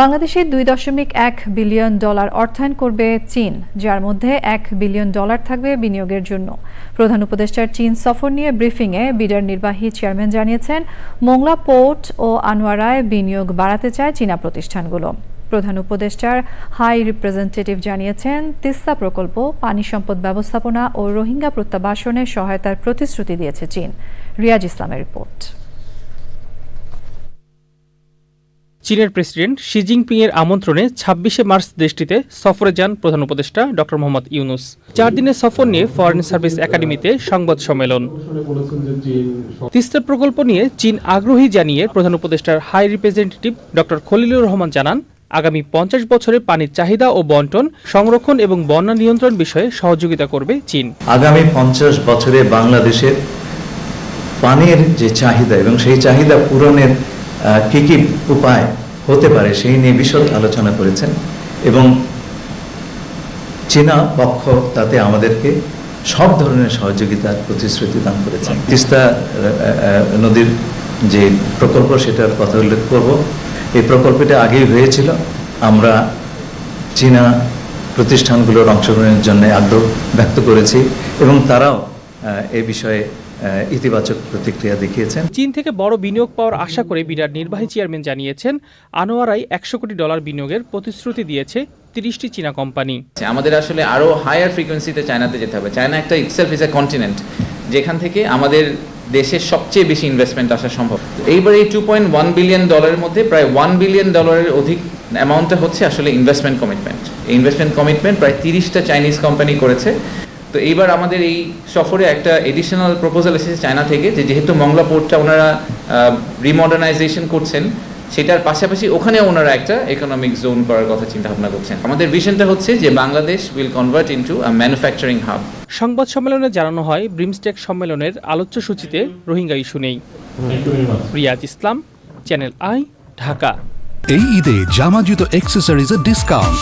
বাংলাদেশে দুই দশমিক এক বিলিয়ন ডলার অর্থায়ন করবে চীন, যার মধ্যে এক বিলিয়ন ডলার থাকবে বিনিয়োগের জন্য। প্রধান উপদেষ্টার চীন সফর নিয়ে ব্রিফিংয়ে বিডার নির্বাহী চেয়ারম্যান জানিয়েছেন, মোংলা পোর্ট ও আনোয়ারায় বিনিয়োগ বাড়াতে চায় চীনা প্রতিষ্ঠানগুলো। প্রধান উপদেষ্টার হাই রিপ্রেজেন্টেটিভ জানিয়েছেন, তিস্তা প্রকল্প, পানি সম্পদ ব্যবস্থাপনা ও রোহিঙ্গা প্রত্যাবাসনে সহায়তার প্রতিশ্রুতি দিয়েছে চীন। রিয়াজ ইসলামের রিপোর্ট। চীনের প্রেসিডেন্ট শি জিনপিং এর আমন্ত্রণে ছাব্বিশে মার্চ দেশটিতে সফরে যান প্রধান উপদেষ্টা ড মোহাম্মদ ইউনুস। চার দিনের সফর নিয়ে ফরেন সার্ভিস একাডেমিতে সংবাদ সম্মেলন। তিস্তা প্রকল্প নিয়ে চীন আগ্রহী জানিয়ে প্রধান উপদেষ্টার হাই রিপ্রেজেন্টেটিভ ড খলিলুর রহমান জানান, আগামী পঞ্চাশ বছরে পানির চাহিদা ও বন্টন, সংরক্ষণ এবং বন্যা নিয়ন্ত্রণ বিষয়ে সহযোগিতা করবে চীন। আগামী পঞ্চাশ বছরে বাংলাদেশের পানির যে চাহিদা এবং সেই চাহিদা পূরণের কি কি উপায় হতে পারে, সেই নিয়ে বিশদ আলোচনা করেছেন এবং চীনা পক্ষ তাতে আমাদেরকে সব ধরনের সহযোগিতার প্রতিশ্রুতি দান করেছেন। তিস্তা নদীর যে প্রকল্প, সেটার কথা উল্লেখ করব। এই প্রকল্পটা আগেই হয়েছিল। আমরা চীনা প্রতিষ্ঠানগুলোর অংশগ্রহণের জন্য আগ্রহ ব্যক্ত করেছি এবং তারাও এ বিষয়ে ইতিবাচক প্রতিক্রিয়া দেখিয়েছেন। চীন থেকে বড় বিনিয়োগ পাওয়ার আশা করে বিরাট নির্বাহী চেয়ারম্যান জানিয়েছেন আনোয়ারাই একশো কোটি ডলার বিনিয়োগের প্রতিশ্রুতি দিয়েছে তিরিশটি চীনা কোম্পানি। আমাদের আসলে আরও হায়ার ফ্রিকোয়েন্সিতে চায়নাতে যেতে হবে। চায়না একটা ইটসেলফ ইজ এ কন্টিনেন্ট যেখান থেকে আমাদের দেশের সবচেয়ে বেশি ইনভেস্টমেন্ট আসা সম্ভব। এইবার এই টু পয়েন্ট ওয়ান বিলিয়ন ডলারের মধ্যে প্রায় ওয়ান বিলিয়ন ডলারের অধিক অ্যামাউন্টটা হচ্ছে আসলে ইনভেস্টমেন্ট কমিটমেন্ট এই ইনভেস্টমেন্ট কমিটমেন্ট প্রায় তিরিশটা চাইনিজ কোম্পানি করেছে। তো এইবার আমাদের এই সফরে একটা এডিশনাল প্রপোজাল এসেছে চায়না থেকে যে যেহেতু মংলা পোর্টটা ওনারা রিমডার্নাইজেশন করছেন সেটার পাশাপাশি ওখানে ওনারা একটা ইকোনমিক জোন করার কথা চিন্তা ভাবনা করছেন। আমাদের ভিশনটা হচ্ছে যে Bangladesh will convert into a manufacturing hub সংবাদ সম্মেলনে জানানো হয় ব্রিমস্টেক সম্মেলনের আলোচ্য সূচিতে রোহিঙ্গা ইস্যু নেই। Riaz Islam channel I Dhaka. এই ঈদে জামা জুতো অ্যাক্সেসরিজের ডিসকাউন্ট